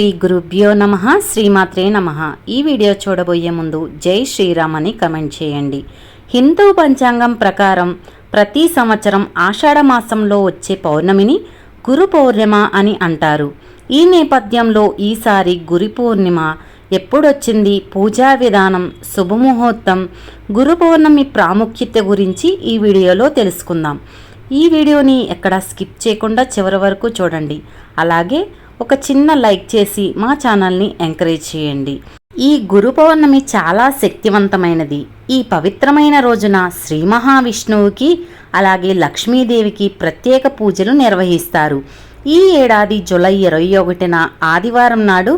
శ్రీ గురుభ్యో నమ శ్రీమాత్రే నమ. ఈ వీడియో చూడబోయే ముందు జై శ్రీరామ్ అని కమెంట్ చేయండి. హిందూ పంచాంగం ప్రకారం ప్రతి సంవత్సరం ఆషాఢ మాసంలో వచ్చే పౌర్ణమిని గురు పౌర్ణిమ అని అంటారు. ఈ నేపథ్యంలో ఈసారి గురు పౌర్ణిమ ఎప్పుడొచ్చింది? పూజా విధానం శుభముహూర్తం గురు పౌర్ణమి ప్రాముఖ్యత గురించి ఈ వీడియోలో తెలుసుకుందాం. ఈ వీడియోని ఎక్కడ స్కిప్ చేయకుండా చివరి వరకు చూడండి. అలాగే ఒక చిన్న లైక్ చేసి మా ఛానల్ని ఎంకరేజ్ చేయండి. ఈ గురు పౌర్ణమి చాలా శక్తివంతమైనది. ఈ పవిత్రమైన రోజున శ్రీ మహావిష్ణువుకి అలాగే లక్ష్మీదేవికి ప్రత్యేక పూజలు నిర్వహిస్తారు. ఈ ఏడాది జూలై ఇరవై ఒకటిన ఆదివారం నాడు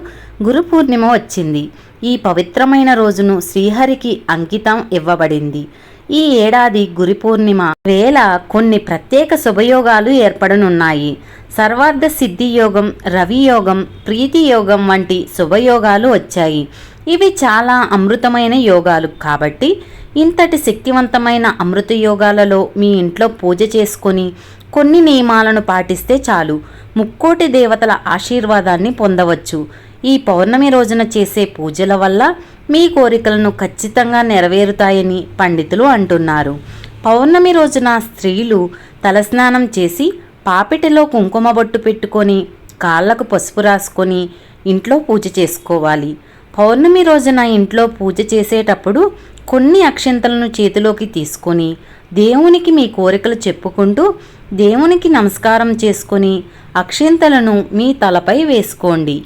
గురు పూర్ణిమ వచ్చింది. ఈ పవిత్రమైన రోజును శ్రీహరికి అంకితం ఇవ్వబడింది. ఈ ఏడాది గురి పూర్ణిమ. వేళ కొన్ని ప్రత్యేక శుభయోగాలు ఏర్పడనున్నాయి. సర్వార్థ సిద్ధి యోగం రవియోగం ప్రీతి యోగం వంటి శుభయోగాలు వచ్చాయి. ఇవి చాలా అమృతమైన యోగాలు కాబట్టి ఇంతటి శక్తివంతమైన అమృత యోగాలలో మీ ఇంట్లో పూజ చేసుకొని కొన్ని నియమాలను పాటిస్తే చాలు. ముక్కోటి దేవతల ఆశీర్వాదాన్ని పొందవచ్చు. ఈ పౌర్ణమి రోజున చేసే పూజల వల్ల మీ కోరికలను ఖచ్చితంగా నెరవేరుతాయని పండితులు అంటున్నారు. పౌర్ణమి రోజున స్త్రీలు తలస్నానం చేసి పాపిటిలో కుంకుమ బొట్టు పెట్టుకొని కాళ్ళకు పసుపు రాసుకొని ఇంట్లో పూజ చేసుకోవాలి. పౌర్ణమి రోజున ఇంట్లో పూజ చేసేటప్పుడు కొన్ని అక్షంతలను చేతిలోకి తీసుకొని దేవునికి మీ కోరికలు చెప్పుకుంటూ దేవునికి నమస్కారం చేసుకొని అక్షింతలను మీ తలపై వేసుకోండి.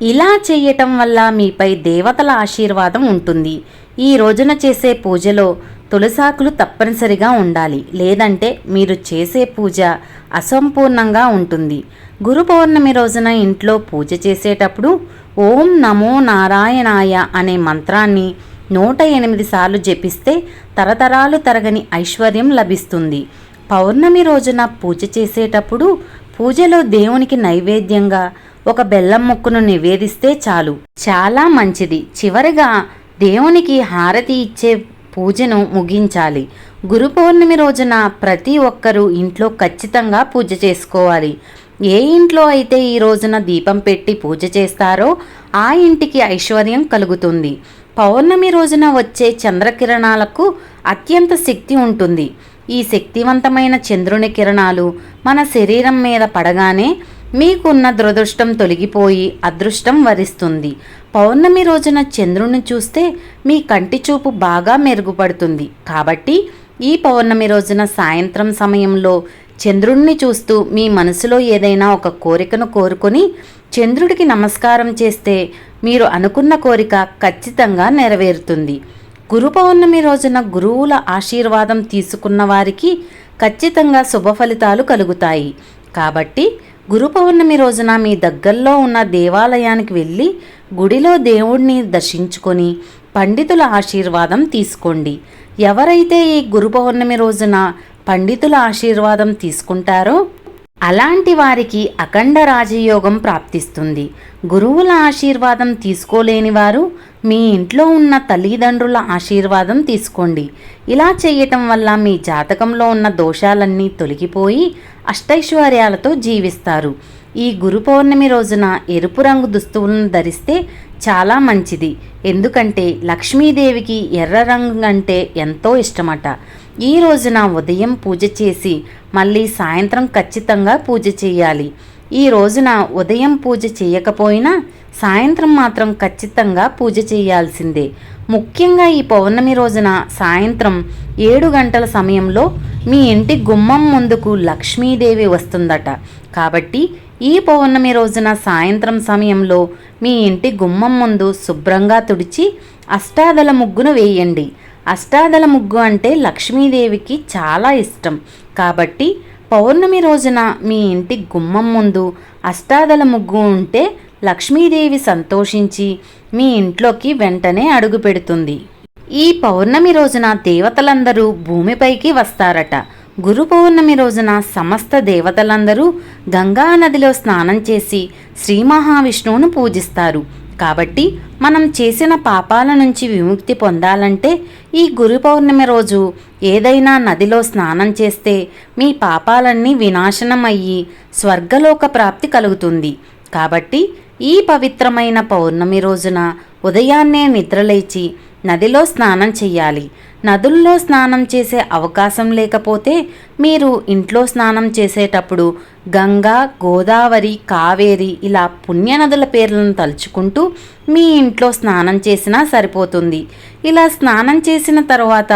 ఇలా చేయటం వల్ల మీపై దేవతల ఆశీర్వాదం ఉంటుంది. ఈ రోజున చేసే పూజలో తులసాకులు తప్పనిసరిగా ఉండాలి. లేదంటే మీరు చేసే పూజ అసంపూర్ణంగా ఉంటుంది. గురు పౌర్ణమి రోజున ఇంట్లో పూజ చేసేటప్పుడు ఓం నమో నారాయణాయ అనే మంత్రాన్ని నూట ఎనిమిది సార్లు జపిస్తే తరతరాలు తరగని ఐశ్వర్యం లభిస్తుంది. పౌర్ణమి రోజున పూజ చేసేటప్పుడు పూజలో దేవునికి నైవేద్యంగా ఒక బెల్లం ముక్కను నివేదిస్తే చాలు. చాలా మంచిది. చివరిగా దేవునికి హారతి ఇచ్చే పూజను ముగించాలి. గురు పౌర్ణమి రోజున ప్రతి ఒక్కరూ ఇంట్లో ఖచ్చితంగా పూజ చేసుకోవాలి. ఏ ఇంట్లో అయితే ఈ రోజున దీపం పెట్టి పూజ చేస్తారో ఆ ఇంటికి ఐశ్వర్యం కలుగుతుంది. పౌర్ణమి రోజున వచ్చే చంద్రకిరణాలకు అత్యంత శక్తి ఉంటుంది. ఈ శక్తివంతమైన చంద్రుని కిరణాలు మన శరీరం మీద పడగానే మీకున్న దురదృష్టం తొలగిపోయి అదృష్టం వరిస్తుంది. పౌర్ణమి రోజున చంద్రుని చూస్తే మీ కంటి చూపు బాగా మెరుగుపడుతుంది. కాబట్టి ఈ పౌర్ణమి రోజున సాయంత్రం సమయంలో చంద్రుణ్ణి చూస్తూ మీ మనసులో ఏదైనా ఒక కోరికను కోరుకొని చంద్రుడికి నమస్కారం చేస్తే మీరు అనుకున్న కోరిక ఖచ్చితంగా నెరవేరుతుంది. గురు పౌర్ణమి రోజున గురువుల ఆశీర్వాదం తీసుకున్న వారికి ఖచ్చితంగా శుభ ఫలితాలు కలుగుతాయి. కాబట్టి గురు పౌర్ణమి రోజున మీ దగ్గరలో ఉన్న దేవాలయానికి వెళ్ళి గుడిలో దేవుణ్ణి దర్శించుకొని పండితుల ఆశీర్వాదం తీసుకోండి. ఎవరైతే ఈ గురు పౌర్ణమి రోజున పండితుల ఆశీర్వాదం తీసుకుంటారో అలాంటి వారికి అఖండ రాజయోగం ప్రాప్తిస్తుంది. గురువుల ఆశీర్వాదం తీసుకోలేని వారు మీ ఇంట్లో ఉన్న తల్లిదండ్రుల ఆశీర్వాదం తీసుకోండి. ఇలా చేయటం వల్ల మీ జాతకంలో ఉన్న దోషాలన్నీ తొలగిపోయి అష్టైశ్వర్యాలతో జీవిస్తారు. ఈ గురు పౌర్ణమి రోజున ఎరుపు రంగు దుస్తువులను ధరిస్తే చాలా మంచిది. ఎందుకంటే లక్ష్మీదేవికి ఎర్ర రంగు అంటే ఎంతో ఇష్టమట. ఈ రోజున ఉదయం పూజ చేసి మళ్ళీ సాయంత్రం ఖచ్చితంగా పూజ చేయాలి. ఈ రోజున ఉదయం పూజ చేయకపోయినా సాయంత్రం మాత్రం ఖచ్చితంగా పూజ చేయాల్సిందే. ముఖ్యంగా ఈ పౌర్ణమి రోజున సాయంత్రం ఏడు గంటల సమయంలో మీ ఇంటి గుమ్మం ముందుకు లక్ష్మీదేవి వస్తుందట. కాబట్టి ఈ పౌర్ణమి రోజున సాయంత్రం సమయంలో మీ ఇంటి గుమ్మం ముందు శుభ్రంగా తుడిచి అష్టాదల ముగ్గును వేయండి. అష్టాదల ముగ్గు అంటే లక్ష్మీదేవికి చాలా ఇష్టం. కాబట్టి పౌర్ణమి రోజున మీ ఇంటి గుమ్మం ముందు అష్టాదల ముగ్గు ఉంటే లక్ష్మీదేవి సంతోషించి మీ ఇంట్లోకి వెంటనే అడుగుపెడుతుంది ఈ పౌర్ణమి రోజున దేవతలందరూ భూమిపైకి వస్తారట. గురు పౌర్ణమి రోజున సమస్త దేవతలందరూ గంగా నదిలో స్నానం చేసి శ్రీ మహావిష్ణువును పూజిస్తారు. కాబట్టి మనం చేసిన పాపాల నుంచి విముక్తి పొందాలంటే ఈ గురు పౌర్ణమి రోజు ఏదైనా నదిలో స్నానం చేస్తే మీ పాపాలన్నీ వినాశనం అయ్యి స్వర్గలోక ప్రాప్తి కలుగుతుంది. కాబట్టి ఈ పవిత్రమైన పౌర్ణమి రోజున ఉదయాన్నే నిద్రలేచి నదిలో స్నానం చేయాలి నదుల్లో స్నానం చేసే అవకాశం లేకపోతే మీరు ఇంట్లో స్నానం చేసేటప్పుడు గంగా గోదావరి కావేరి ఇలా పుణ్యనదుల పేర్లను తలుచుకుంటూ మీ ఇంట్లో స్నానం చేసినా సరిపోతుంది. ఇలా స్నానం చేసిన తర్వాత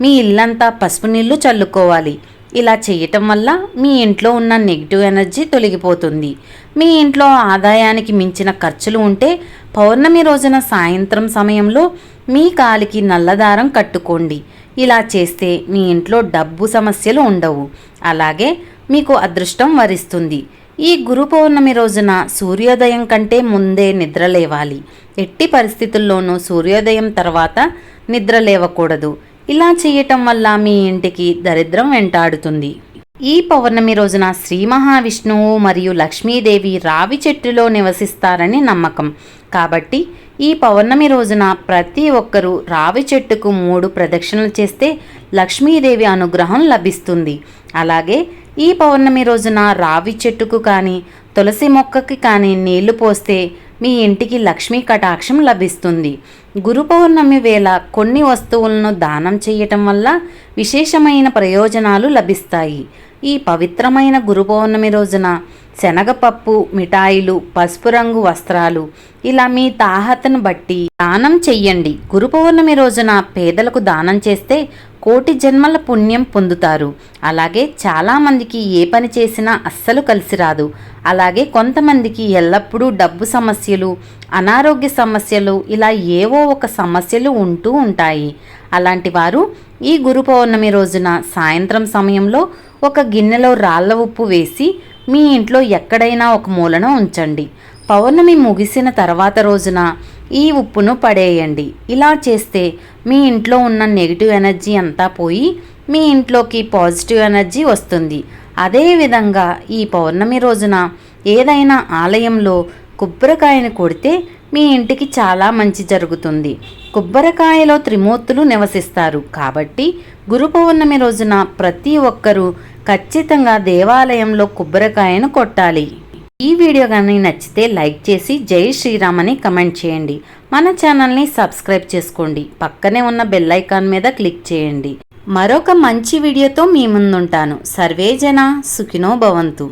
మీ ఇల్లంతా పసుపు నీళ్ళు చల్లుకోవాలి. ఇలా చేయటం వల్ల మీ ఇంట్లో ఉన్న నెగిటివ్ ఎనర్జీ తొలగిపోతుంది. మీ ఇంట్లో ఆదాయానికి మించిన ఖర్చులు ఉంటే పౌర్ణమి రోజున సాయంత్రం సమయంలో మీ కాలికి నల్లదారం కట్టుకోండి. ఇలా చేస్తే మీ ఇంట్లో డబ్బు సమస్యలు ఉండవు. అలాగే మీకు అదృష్టం వరిస్తుంది. ఈ గురు పౌర్ణమి రోజున సూర్యోదయం కంటే ముందే నిద్ర లేవాలి. ఎట్టి పరిస్థితుల్లోనూ సూర్యోదయం తర్వాత నిద్ర లేవకూడదు. ఇలా చేయటం వల్ల మీ ఇంటికి దరిద్రం వెంటాడుతుంది. ఈ పౌర్ణమి రోజున శ్రీ మహావిష్ణువు మరియు లక్ష్మీదేవి రావి చెట్టులో నివసిస్తారని నమ్మకం. కాబట్టి ఈ పౌర్ణమి రోజున ప్రతి ఒక్కరూ రావి చెట్టుకు మూడు ప్రదక్షిణలు చేస్తే లక్ష్మీదేవి అనుగ్రహం లభిస్తుంది. అలాగే ఈ పౌర్ణమి రోజున రావి చెట్టుకు కానీ తులసి మొక్కకి కానీ నీళ్ళు పోస్తే మీ ఇంటికి లక్ష్మీ కటాక్షం లభిస్తుంది. గురు పౌర్ణమి వేళ కొన్ని వస్తువులను దానం చేయటం వల్ల విశేషమైన ప్రయోజనాలు లభిస్తాయి. ఈ పవిత్రమైన గురు పౌర్ణమి రోజున శనగపప్పు మిఠాయిలు పసుపు రంగు వస్త్రాలు ఇలా మీ తాహతను బట్టి దానం చెయ్యండి. గురు పౌర్ణమి రోజున పేదలకు దానం చేస్తే కోటి జన్మల పుణ్యం పొందుతారు. అలాగే చాలామందికి ఏ పని చేసినా అస్సలు కలిసి రాదు. అలాగే కొంతమందికి ఎల్లప్పుడూ డబ్బు సమస్యలు అనారోగ్య సమస్యలు ఇలా ఏవో ఒక సమస్యలు ఉంటూ ఉంటాయి. అలాంటి వారు ఈ గురు పౌర్ణమి రోజున సాయంత్రం సమయంలో ఒక గిన్నెలో రాళ్ళ ఉప్పు వేసి మీ ఇంట్లో ఎక్కడైనా ఒక మూలన ఉంచండి. పౌర్ణమి ముగిసిన తర్వాత రోజున ఈ ఉప్పును పడేయండి. ఇలా చేస్తే మీ ఇంట్లో ఉన్న నెగిటివ్ ఎనర్జీ అంతా పోయి మీ ఇంట్లోకి పాజిటివ్ ఎనర్జీ వస్తుంది. అదేవిధంగా ఈ పౌర్ణమి రోజున ఏదైనా ఆలయంలో కొబ్బరికాయను కొడితే మీ ఇంటికి చాలా మంచి జరుగుతుంది. కొబ్బరికాయలో త్రిమూర్తులు నివసిస్తారు. కాబట్టి గురు పౌర్ణమి రోజున ప్రతి ఒక్కరూ ఖచ్చితంగా దేవాలయంలో కొబ్బరికాయను కొట్టాలి. ఈ వీడియో కానీ నచ్చితే లైక్ చేసి జై శ్రీరామ్ అని కమెంట్ చేయండి. మన ఛానల్ని సబ్స్క్రైబ్ చేసుకోండి. పక్కనే ఉన్న బెల్ ఐకాన్ మీద క్లిక్ చేయండి. మరొక మంచి వీడియోతో మీ ముందుంటాను. సర్వేజన సుఖినో భవంతు.